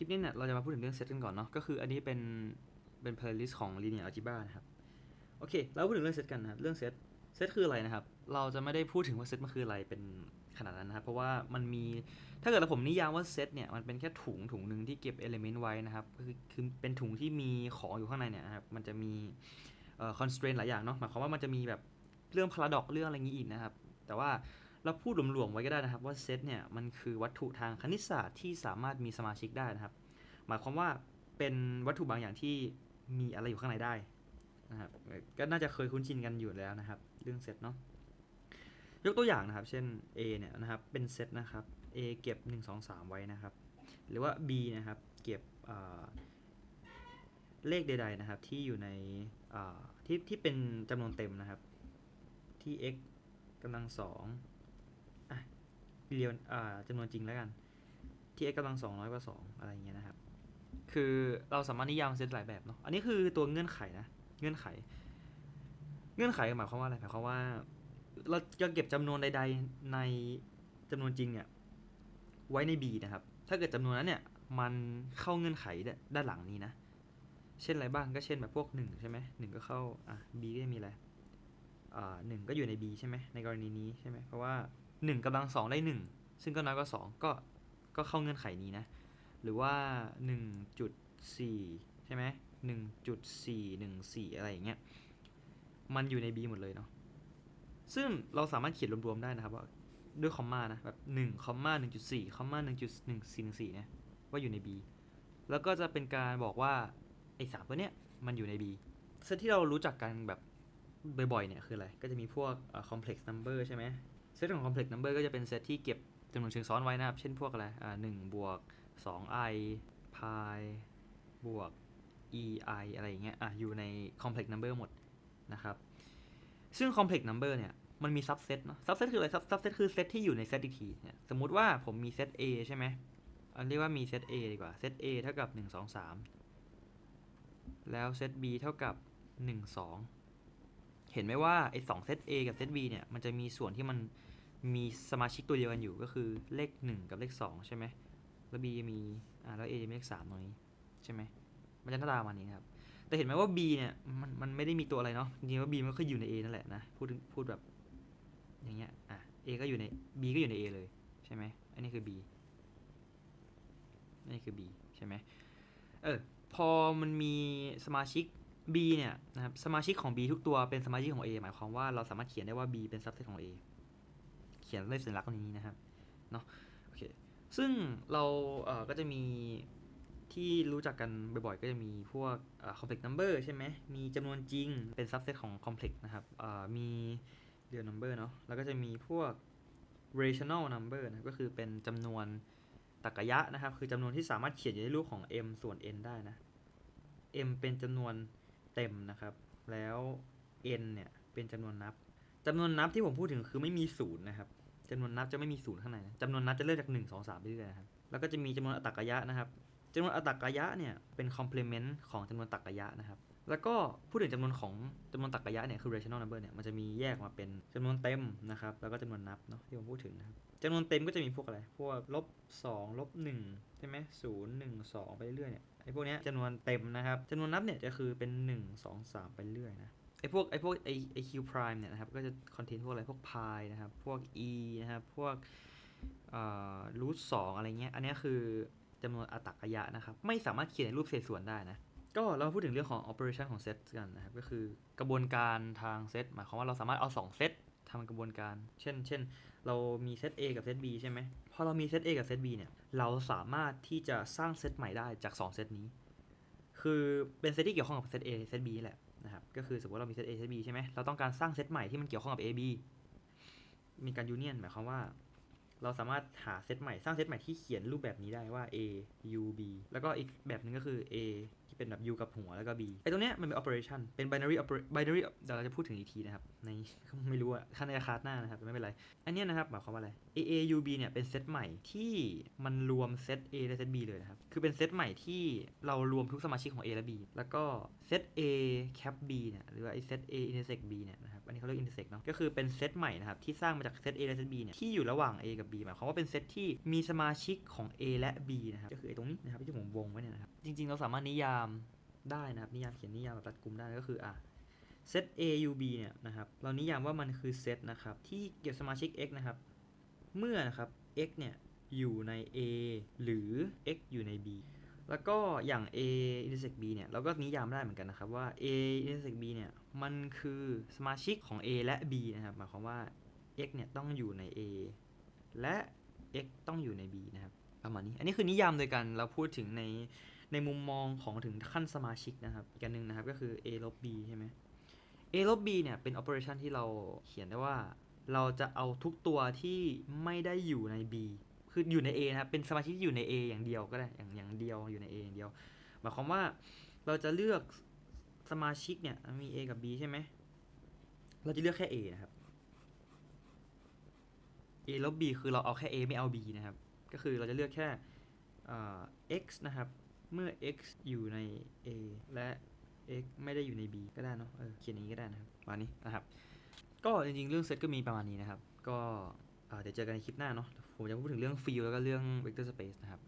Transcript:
ลิปนี้เนี่ยเราจะมาพูดถึงเรื่องเซตกันก่อนเนาะก็คืออันนี้เป็นเป็น playlist ของ linear algebra นะครับโอเคเราพูดถึงเรื่องเซตกันนะครับเรื่องเซตเซตคืออะไรนะครับ เราจะไม่ได้พูดถึงว่าเซตมันคืออะไรเป็นขนาดนั้นนะครับ เพราะว่ามันมีถ้าเกิดผมนิยามว่าเซตเนี่ยมันเป็นแค่ถุงถุงหนึ่งที่เก็บ element ไว้นะครับคือคือเป็นถุงที่มีของอยู่ข้างในเนี่ยนะครับมันจะมีเอ่อ constraint หลายอย่างเนาะหมายความว่ามันจะมีแบบเรื่อง paradox เรื่องอะไรงี้อีกนะครับ แต่ว่า เราพูดหลวมๆไว้ก็ได้นะครับว่าเซตเนี่ยมันคือวัตถุทางคณิตศาสตร์ที่สามารถมีสมาชิกได้นะครับ หมายความว่าเป็นวัตถุบางอย่างที่มีอะไรอยู่ข้างในได้นะครับก็น่าจะเคยคุ้นชินกันอยู่แล้วนะครับ เรื่องเซตเนาะยกตัวอย่างนะครับ เช่น A เนี่ยนะครับเป็นเซตนะครับ A เก็บ 1 2 3 ไว้นะครับ หรือว่า B นะครับเก็บเลขใดๆนะครับที่อยู่ในที่ที่เป็นจำนวนเต็มนะครับ ที่ x กำลังสอง เรียนจำนวนจริงแล้วกัน ที่ x กำลังสองน้อยกว่าสองอะไรอย่างเงี้ยนะครับ คือเราสามารถนิยามเซตหลายแบบเนาะ อันนี้คือตัวเงื่อนไขนะ เงื่อนไข เงื่อนไขหมายความว่าอะไร หมายความว่า เราจะเก็บจำนวนใด ๆในจำนวนจริงเนี่ย ไว้ใน B นะครับ ถ้าเกิดจำนวนนั้นเนี่ย มันเข้าเงื่อนไขด้านหลังนี้นะ เช่นอะไรบ้าง ก็เช่นแบบพวก1ใช่ไหมหนึ่งก็เข้า อะ B ก็จะมีอะไร อ่าหนึ่งก็อยู่ใน B ใช่ไหมในกรณีนี้ใช่ไหมเพราะว่า 1กำลังสองได้ 1 ซึ่งก็น้อยกว่า2ก็ก็เข้าเงื่อนไขนี้นะ หรือว่า 1.4 ใช่ไหม1.414 อะไรอย่างเงี้ยมันอยู่ใน B หมดเลยเนาะซึ่งเราสามารถเขียนรวมๆได้นะครับว่าด้วยคอมมานะแบบ1คอมมา1.4คอมมา1.1414เนี่ยว่าอยู่ใน B แล้วก็จะเป็นการบอกว่าไอ้สามตัวเนี้ยมันอยู่ใน B เซตที่เรารู้จักกันแบบบ่อยๆเนี่ยคืออะไร ก็จะมีพวก complex number ใช่ไหม เซตของ complex number ก็จะเป็นเซตที่เก็บจำนวนเชิงซ้อนไว้นะครับ เช่นพวกอะไรอ่าหนึ่งบวก 2i pi บวก ei อะไรอย่างเงี้ยอะอยู่ใน complex number หมดนะครับ ซึ่ง complex number เนี่ย มันมี subset เนอะ subset คืออะไร Sub- subset คือเซตที่อยู่ในเซตอีกทีเนี่ยสมมุติว่าผมมีเซต A ใช่ไหมอันเรียกว่ามีเซต A ดีกว่า เซต A เท่ากับ 1 2 3 แล้วเซต B เท่ากับ 1 2 เห็นไหมว่าไอ้สองเซต A กับเซต B เนี่ย มันจะมีส่วนที่มัน มีสมาชิกตัวเดียวกันอยู่ก็คือเลข 1 กับเลข 2 ใช่ไหมแล้ว B มีอ่าแล้ว A จะมีเลข3ตรงนี้ใช่ไหมมันจะหน้าตาประมาณนี้นะครับ แต่เห็นไหมว่า B เนี่ยมันมันไม่ได้มีตัวอะไรเนาะจริงๆว่า B มันก็อยู่ใน A นั่นแหละนะพูดพูดแบบอย่างเงี้ยอะ A ก็อยู่ใน B ก็อยู่ใน A เลยใช่ไหมอันนี้คือ B อันนี้คือ B ใช่ไหมเออพอมันมีสมาชิก B เนี่ยนะครับสมาชิกของ B ทุกตัวเป็นสมาชิกของ A หมายความว่าเราสามารถเขียนได้ว่า B เป็น subset ของ A ขียนด้วยสัญลักษณ์ตรงนี้นะครับเนาะโอเคซึ่งเราเอ่อก็จะมีที่รู้จักกันบ่อยๆ ก็จะมีพวกเอ่อ complex number ใช่ไหม มีจำนวนจริงเป็น subset ของ complex นะครับมี real number เนาะ แล้วก็จะมีพวก rational number นะ ก็คือเป็นจำนวนตรรกยะนะครับ คือจำนวนที่สามารถเขียนอยู่ในรูปของ m ส่วน n ได้นะ m เป็นจำนวนเต็มนะครับ แล้ว n เนี่ย เป็นจำนวนนับ จำนวนนับที่ผมพูดถึงคือไม่มีศูนย์นะครับ จำนวนนับจะไม่มีศูนย์ข้างในนะจำนวนนับจะเริ่มจาก 1 2 3ไปเรื่อยๆนะครับแล้วก็จะมีจำนวนอตรรกะนะครับจำนวนอตรรกะเนี่ยเป็น complement ของจำนวนตรรกะนะครับแล้วก็พูดถึงจำนวนของจำนวนตรรกะเนี่ยคือ rational number เนี่ยมันจะมีแยกมาเป็นจำนวนเต็มนะครับแล้วก็จำนวนนับเนาะที่ผมพูดถึงนะครับจำนวนเต็มก็จะมีพวกอะไร พวกลบ2ลบ1ใช่ไหมศูนย์หนึ่งสองไปเรื่อยๆเนี่ยไอ้พวกเนี้ยจำนวนเต็มนะครับจำนวนนับเนี่ยจะคือเป็น 1 2 3 ไปเรื่อยนะ ไอพวกไอพวกไอไอ้ q prime เนี่ยนะครับ ก็จะคอนเทนต์พวกอะไร พวก pi นะครับ พวก e นะครับ พวกเอ่อ root 2อะไรเงี้ย อันนี้คือจำนวนอตรรกะนะครับ ไม่สามารถเขียนในรูปเศษส่วนได้นะ ก็เราพูดถึงเรื่องของ operation ของเซตกันนะครับ ก็คือกระบวนการทางเซตหมายความว่าเราสามารถเอา2เซตทำกระบวนการ เช่น เช่น เรามีเซต A กับเซต B ใช่ไหม พอเรามีเซต A กับเซต B เนี่ย เราสามารถที่จะสร้างเซตใหม่ได้จาก2เซตนี้ คือเป็นเซตที่เกี่ยวข้องกับเซต A เซต B แหละ นะครับก็คือสมมติเรามีเซต A เซต B ใช่ไหมเราต้องการสร้างเซตใหม่ที่มันเกี่ยวข้องกับ A B มีการยูเนียนหมายความว่า เราสามารถหาเซตใหม่สร้างเซตใหม่ที่เขียนรูปแบบนี้ได้ว่า A U B แล้วก็อีกแบบหนึ่งก็คือ A ที่เป็นแบบ U กับหัวแล้วก็ B ไอตรงเนี้ยมันเป็น operation เป็น binary oper binary เดี๋ยวเราจะพูดถึงอีกทีนะครับ ในไม่รู้อะขั้นในคลาสหน้านะครับ ไม่เป็นไร อันเนี้ยนะครับหมายความว่าอะไร A A U B เนี่ยเป็นเซตใหม่ที่มันรวมเซต A และเซต B เลยนะครับ คือเป็นเซตใหม่ที่เรารวมทุกสมาชิกของ A และ B แล้วก็เซต A cap B เนี่ยหรือว่าไอเซต A intersect B เนี่ยนะครับ อันนี้เขาเรียก intersect เนาะก็คือเป็นเซตใหม่นะครับที่สร้างมาจากเซต A และเซต B เนี่ยที่อยู่ระหว่าง A กับ B หมายความว่าเป็นเซตที่มีสมาชิกของ A และ B นะครับก็คือไอ้ตรงนี้นะครับที่ผมวงไว้เนี่ยนะครับจริงๆ เราสามารถนิยามได้นะครับนิยามเขียนนิยามแบบรัดกุมได้ก็คืออะเซต A U B เนี่ยนะครับเรานิยามว่ามันคือเซตนะครับที่เก็บสมาชิก x นะครับเมื่อนะครับ x เนี่ยอยู่ใน A หรือ x อยู่ใน B แล้วก็อย่าง A intersect B เนี่ย เราก็นิยามได้เหมือนกันนะครับว่า A intersect B เนี่ย มันคือสมาชิกของ A และ B นะครับ หมายความว่า x เนี่ยต้องอยู่ใน A และ x ต้องอยู่ใน B นะครับประมาณนี้ อันนี้คือนิยามโดยกัน เราพูดถึงในในมุมมองของถึงขั้นสมาชิกนะครับ อีกอันหนึ่งนะครับก็คือ A ลบ B ใช่ไหม a ลบ b เนี่ยเป็น operation ที่เราเขียนได้ว่า เราจะเอาทุกตัวที่ไม่ได้อยู่ใน b คืออยู่ใน a นะครับเป็นสมาชิกที่อยู่ใน a อย่างเดียวก็ได้อย่างอย่างเดียวอยู่ใน a อย่างเดียวหมายความว่าเราจะเลือกสมาชิกเนี่ยมี a กับ b ใช่ไหมเราจะเลือกแค่ a นะครับ a ลบ b คือเราเอาแค่ a ไม่เอา b นะครับ ก็คือเราจะเลือกแค่อ่า x นะครับ เมื่อ x อยู่ใน a และ x ไม่ได้อยู่ใน b ก็ได้เนาะเออเขียนอย่างนี้ก็ได้นะครับประมาณนี้นะครับ ก็จริงๆ เรื่องเซตก็มีประมาณนี้นะครับ ก็ เดี๋ยวเจอกันในคลิปหน้าเนาะผมจะพูดถึงเรื่องฟิลแล้วก็เรื่องเวกเตอร์สเปซนะครับ